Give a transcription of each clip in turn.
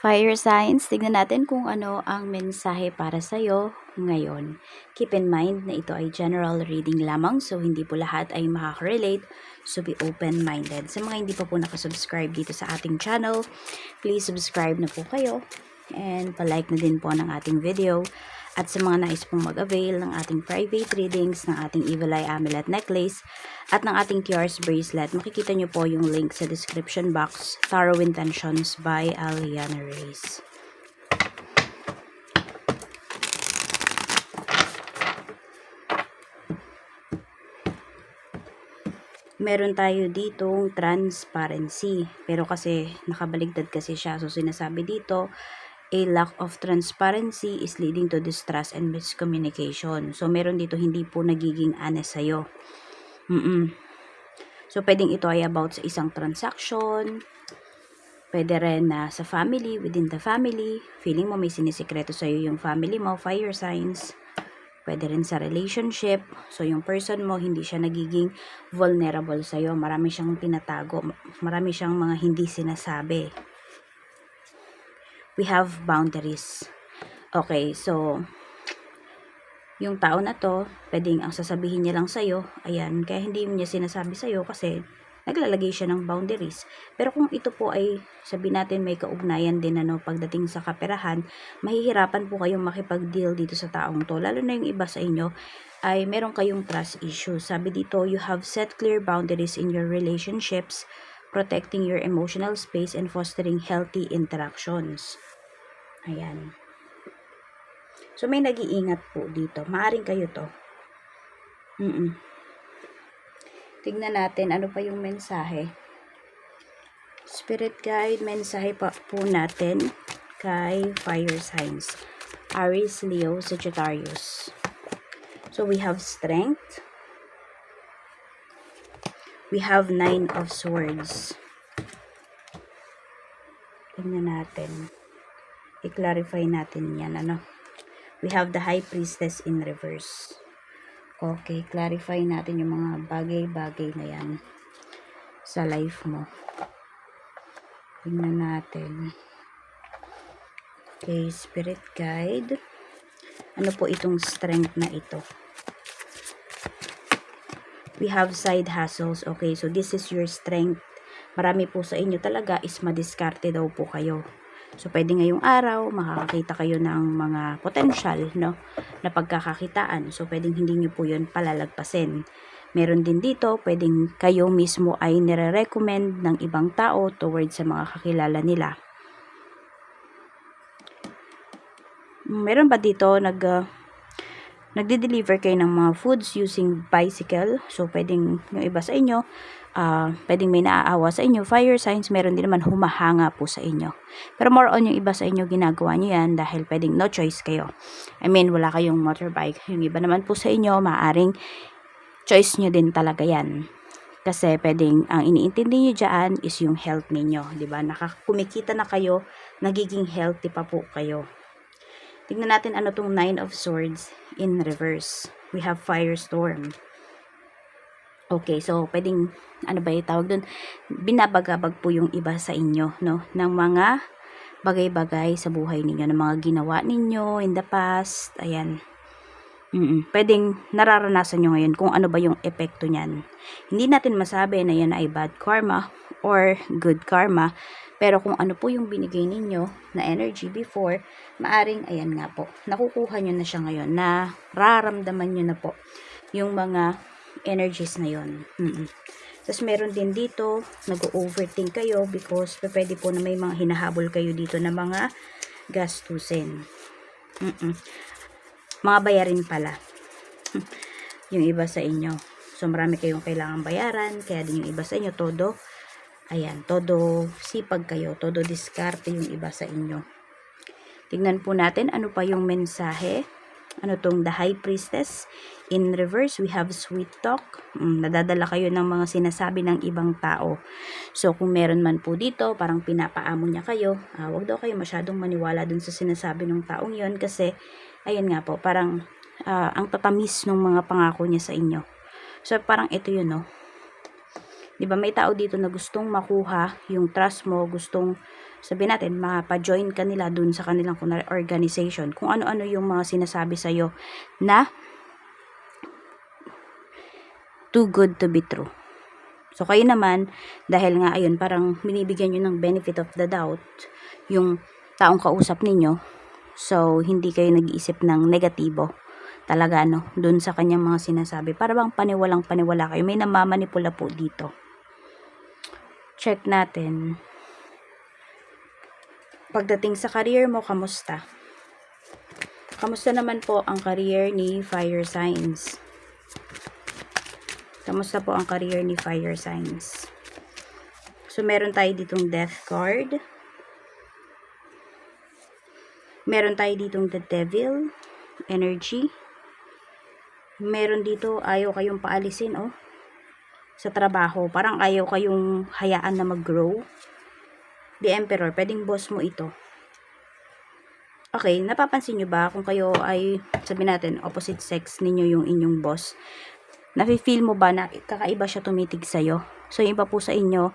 Fire signs, tignan natin kung ano ang mensahe para sa'yo ngayon. Keep in mind na ito ay general reading lamang so hindi po lahat ay makaka-relate so be open-minded. Sa mga hindi pa po nakasubscribe dito sa ating channel, please subscribe na po kayo and palike na din po ng ating video. At sa mga nais pong mag-avail ng ating private readings, ng ating Evil Eye Amulet Necklace, at ng ating TRS Bracelet, makikita nyo po yung link sa description box, Tarot Intentions by Aliana Reyes. Meron tayo ditong transparency. Pero kasi nakabaligtad kasi siya. So sinasabi dito, a lack of transparency is leading to distrust and miscommunication. So, meron dito hindi po nagiging honest sa'yo. Mm-mm. So, pwedeng ito ay about sa isang transaction, pwede rin na sa family, within the family, feeling mo may sinisikreto sa'yo yung family mo, fire signs, pwede rin sa relationship, so yung person mo, hindi siya nagiging vulnerable sa'yo, marami siyang tinatago, marami siyang mga hindi sinasabi we have boundaries. Okay, so, yung tao na to, pwedeng ang sasabihin niya lang sa'yo, ayan, kaya hindi niya sinasabi sa'yo kasi naglalagay siya ng boundaries. Pero kung ito po ay, sabi natin may kaugnayan din ano, pagdating sa kaperahan, mahihirapan po kayong makipag-deal dito sa taong to. Lalo na yung iba sa inyo, ay meron kayong trust issues. Sabi dito, you have set clear boundaries in your relationships, protecting your emotional space and fostering healthy interactions. Ayan. So, may nag-iingat po dito. Maaring kayo to. Mm-mm. Tignan natin ano pa yung mensahe. Spirit guide, mensahe pa po natin kay fire signs. Aries, Leo, Sagittarius. So, we have strength. We have nine of swords. Tignan natin i-clarify natin yan, ano. We have the High Priestess in reverse. Okay, clarify natin yung mga bagay-bagay na yan sa life mo. Tingnan natin. Okay, Spirit Guide. Ano po itong strength na ito? We have side hustles. Okay, so this is your strength. Marami po sa inyo talaga is madiskarte daw po kayo So, pwede ngayong araw, makakakita kayo ng mga potential, no, na pagkakakitaan. So, pwedeng hindi nyo po yun palalagpasin. Meron din dito, pwedeng kayo mismo ay nire-recommend ng ibang tao towards sa mga kakilala nila. Meron ba dito nag uh, nagde-deliver kayo ng mga foods using bicycle? So, pwedeng yung iba sa inyo, uh, pwedeng may naaawa sa inyo. Fire signs, meron din naman humahanga po sa inyo. Pero more on yung iba sa inyo, ginagawa nyo yan dahil pwedeng no choice kayo. I mean, wala kayong motorbike. Yung iba naman po sa inyo, maaring choice nyo din talaga yan. Kasi pwedeng, ang iniintindi nyo dyan is yung health ninyo. ba diba? Nakakumikita na kayo, nagiging healthy pa po kayo. Tingnan natin ano tong Nine of Swords in reverse. We have Firestorm. Okay, so pwedeng, ano ba yung tawag doon? Binabagabag po yung iba sa inyo, no? Ng mga bagay-bagay sa buhay ninyo, ng mga ginawa ninyo in the past, ayan. Mm-mm. Pwedeng nararanasan nyo ngayon kung ano ba yung epekto niyan. Hindi natin masabi na yan ay bad karma or good karma. Pero kung ano po yung binigay ninyo na energy before, maaring, ayan nga po, nakukuha nyo na siya ngayon, na raramdaman nyo na po yung mga energies na yon. Mm-mm. Tapos meron din dito, nag-overthink kayo because pwede po na may mga hinahabol kayo dito na mga gastusin. Mm-mm. Mga bayarin pala. yung iba sa inyo. So marami kayong kailangan bayaran, kaya din yung iba sa inyo todo ayan, todo sipag kayo, todo diskarte yung iba sa inyo. Tingnan po natin ano pa yung mensahe? Ano tong the high priestess? In reverse we have sweet talk. Mm, nadadala kayo ng mga sinasabi ng ibang tao. So kung meron man po dito parang pinapaamo niya kayo. Uh, wag daw kayo masyadong maniwala dun sa sinasabi ng taong yon kasi ayan nga po parang uh, ang tatamis ng mga pangako niya sa inyo. So parang ito yun no 'di ba may tao dito na gustong makuha yung trust mo gustong sabihin natin, mapa-join ka nila dun sa kanilang kunwari, organization, kung ano-ano yung mga sinasabi sa'yo na too good to be true. So, kayo naman, dahil nga, ayun, parang binibigyan nyo ng benefit of the doubt yung taong kausap ninyo. So, hindi kayo nag-iisip ng negatibo talaga, no, dun sa kanyang mga sinasabi. Para bang paniwalang paniwala kayo. May namamanipula po dito. Check natin. Pagdating sa career mo, kamusta? Kamusta naman po ang career ni fire signs? Kamusta po ang career ni fire signs? So, meron tayo ditong death card. Meron tayo ditong the devil energy. Meron dito, ayaw kayong paalisin, oh. Sa trabaho. Parang ayaw kayong hayaan na mag-grow. The Emperor, pwedeng boss mo ito. Okay, napapansin nyo ba kung kayo ay, sabi natin, opposite sex ninyo yung inyong boss? Nafe-feel mo ba na kakaiba siya tumitig sa'yo? So, yung iba po sa inyo,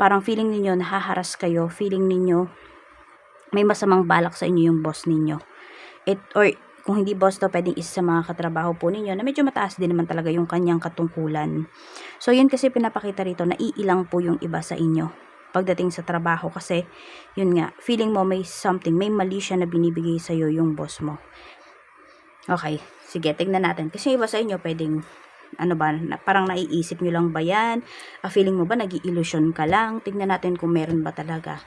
parang feeling ninyo nahaharas kayo, feeling ninyo may masamang balak sa inyo yung boss ninyo. It, or kung hindi boss to, pwedeng isa sa mga katrabaho po ninyo na medyo mataas din naman talaga yung kanyang katungkulan. So, yun kasi pinapakita rito na iilang po yung iba sa inyo pagdating sa trabaho kasi yun nga, feeling mo may something, may mali siya na binibigay sa'yo yung boss mo. Okay, sige, tignan natin. Kasi iba sa inyo pwedeng ano ba, na, parang naiisip nyo lang ba yan? A feeling mo ba nag ka lang? Tignan natin kung meron ba talaga.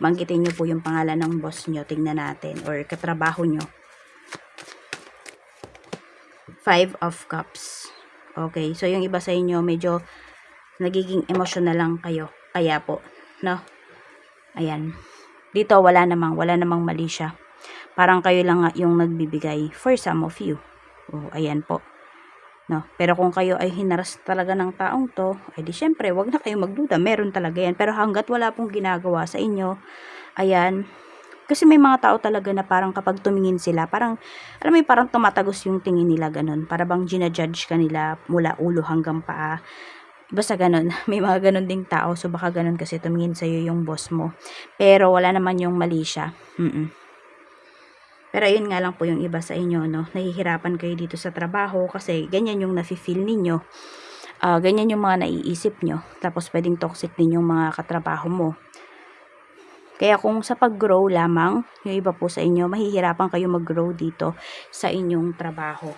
Banggitin nyo po yung pangalan ng boss nyo. Tignan natin. Or katrabaho nyo. Five of Cups. Okay. So, yung iba sa inyo, medyo nagiging emotional lang kayo. Kaya po. No? Ayan. Dito, wala namang, wala namang mali siya. Parang kayo lang yung nagbibigay for some of you. Oh, ayan po. No? Pero kung kayo ay hinaras talaga ng taong to, ay di syempre, wag na kayo magduda. Meron talaga yan. Pero hanggat wala pong ginagawa sa inyo, ayan, kasi may mga tao talaga na parang kapag tumingin sila, parang, alam mo parang tumatagos yung tingin nila ganun. Para bang ginajudge ka nila mula ulo hanggang paa. Basta ganun. May mga ganun ding tao. So, baka ganun kasi tumingin sa'yo yung boss mo. Pero, wala naman yung mali siya. Mm-mm. Pero, ayun nga lang po yung iba sa inyo, no? Nahihirapan kayo dito sa trabaho kasi ganyan yung nafe-feel ninyo. Uh, ganyan yung mga naiisip nyo. Tapos, pwedeng toxic din yung mga katrabaho mo. Kaya kung sa pag-grow lamang, yung iba po sa inyo, mahihirapan kayo mag-grow dito sa inyong trabaho.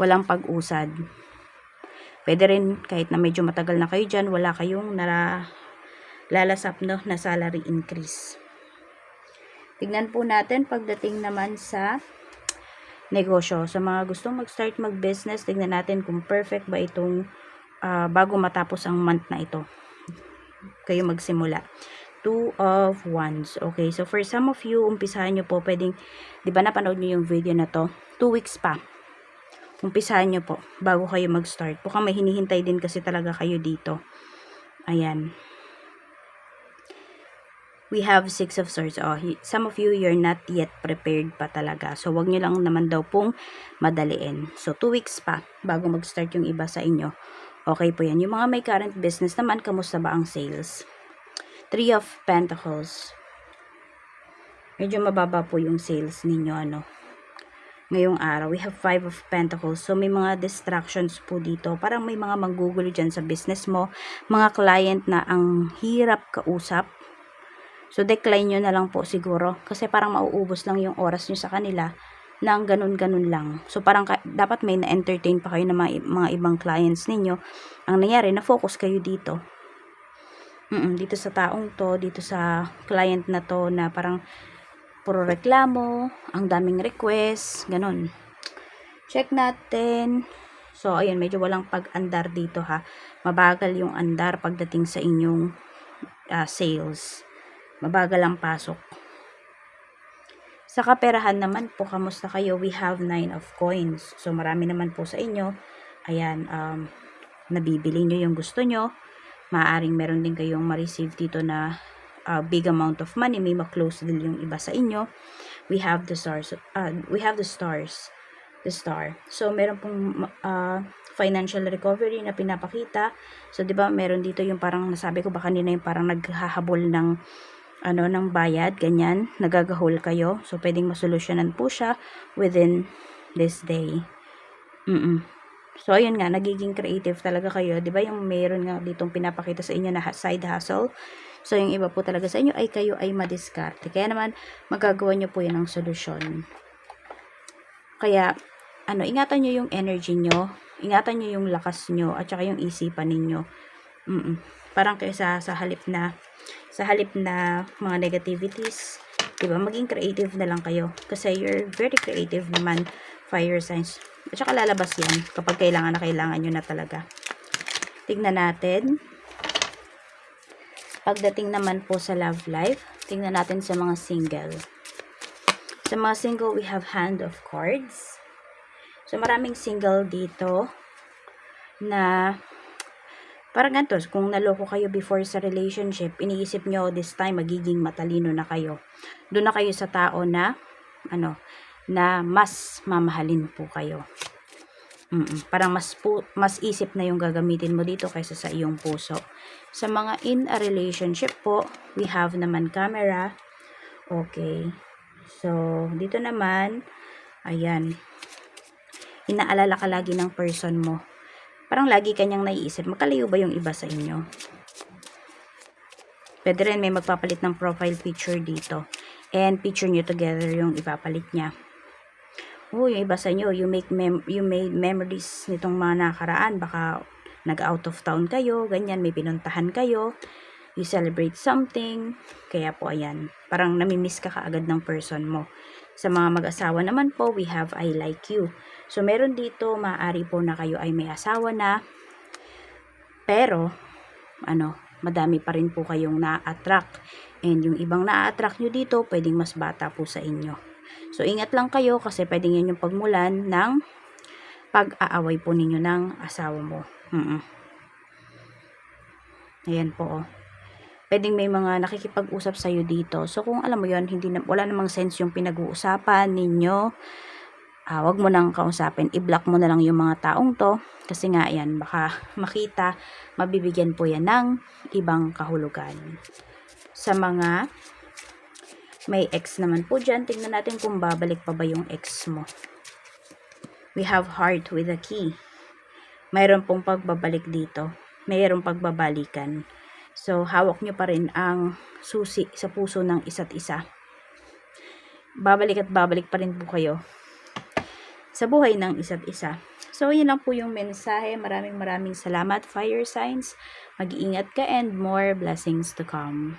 Walang pag-usad. Pwede rin kahit na medyo matagal na kayo dyan, wala kayong nara, lalasap no, na salary increase. Tignan po natin pagdating naman sa negosyo. Sa mga gustong mag-start mag-business, tignan natin kung perfect ba itong uh, bago matapos ang month na ito. Kayo magsimula. Two of Wands. Okay, so for some of you, umpisahan nyo po, pwedeng, di ba napanood nyo yung video na to? Two weeks pa. Umpisahan nyo po, bago kayo mag-start. Baka may hinihintay din kasi talaga kayo dito. Ayan. We have Six of Swords. Oh, some of you, you're not yet prepared pa talaga. So, wag nyo lang naman daw pong madaliin. So, two weeks pa, bago mag-start yung iba sa inyo. Okay po yan. Yung mga may current business naman, kamusta ba ang sales? Three of Pentacles. Medyo mababa po yung sales ninyo, ano. Ngayong araw, we have Five of Pentacles. So, may mga distractions po dito. Parang may mga manggugulo dyan sa business mo. Mga client na ang hirap kausap. So, decline nyo na lang po siguro. Kasi parang mauubos lang yung oras nyo sa kanila na ganun-ganun lang. So, parang dapat may na-entertain pa kayo ng mga, mga ibang clients ninyo. Ang nangyari, na-focus kayo dito Mm, dito sa taong to, dito sa client na to na parang puro reklamo, ang daming request, ganun. Check natin. So, ayun, medyo walang pag-andar dito ha. Mabagal yung andar pagdating sa inyong uh, sales. Mabagal ang pasok. Sa kaperahan naman po, kamusta kayo? We have 9 of coins. So, marami naman po sa inyo. Ayan, um, nabibili nyo yung gusto nyo maaaring meron din kayong ma-receive dito na uh, big amount of money, may ma-close din yung iba sa inyo. We have the stars, uh, we have the stars. the star. So, meron pong ah, financial recovery na pinapakita. So, 'di ba, meron dito yung parang nasabi ko ba kanina yung parang naghahabol ng ano ng bayad, ganyan, nagagahol kayo. So, pwedeng masolusyonan po siya within this day. Mm. So, ayun nga, nagiging creative talaga kayo. 'Di ba yung meron nga ditong pinapakita sa inyo na side hustle. So, yung iba po talaga sa inyo ay kayo ay madiskarte. Kaya naman, magagawa nyo po yan ng solusyon. Kaya, ano, ingatan nyo yung energy nyo, ingatan nyo yung lakas nyo, at saka yung isipan ninyo. Mm Parang kayo sa, sa halip na, sa halip na mga negativities, diba, maging creative na lang kayo. Kasi you're very creative naman, fire signs. At saka lalabas yan kapag kailangan na kailangan nyo na talaga. Tignan natin. Pagdating naman po sa love life, tingnan natin sa mga single. Sa mga single, we have hand of cards. So, maraming single dito na parang ganito, kung naloko kayo before sa relationship, iniisip nyo this time magiging matalino na kayo. Doon na kayo sa tao na, ano, na mas mamahalin po kayo. Mm Parang mas, pu- mas isip na yung gagamitin mo dito kaysa sa iyong puso. Sa mga in a relationship po, we have naman camera. Okay. So, dito naman, ayan, inaalala ka lagi ng person mo. Parang lagi kanyang naiisip, makalayo ba yung iba sa inyo? Pwede rin may magpapalit ng profile picture dito. And picture nyo together yung ipapalit niya. Oh, yung iba sa inyo, you make mem you made memories nitong mga nakaraan. Baka nag-out of town kayo, ganyan, may pinuntahan kayo. You celebrate something. Kaya po, ayan. Parang namimiss ka kaagad ng person mo. Sa mga mag-asawa naman po, we have I like you. So, meron dito, maaari po na kayo ay may asawa na. Pero, ano, madami pa rin po kayong na-attract. And yung ibang na-attract nyo dito, pwedeng mas bata po sa inyo. So, ingat lang kayo kasi pwedeng yan yung pagmulan ng pag-aaway po ninyo ng asawa mo. Mm Ayan po, oh. Pwedeng may mga nakikipag-usap sa'yo dito. So, kung alam mo yon hindi na, wala namang sense yung pinag-uusapan ninyo, ah, wag mo nang kausapin. I-block mo na lang yung mga taong to. Kasi nga, yan, baka makita, mabibigyan po yan ng ibang kahulugan. Sa mga may ex naman po dyan, tingnan natin kung babalik pa ba yung ex mo. We have heart with a key. Mayroon pong pagbabalik dito. Mayroong pagbabalikan. So, hawak nyo pa rin ang susi sa puso ng isa't isa. Babalik at babalik pa rin po kayo sa buhay ng isa't isa. So, yun lang po yung mensahe. Maraming maraming salamat, fire signs. Mag-iingat ka and more blessings to come.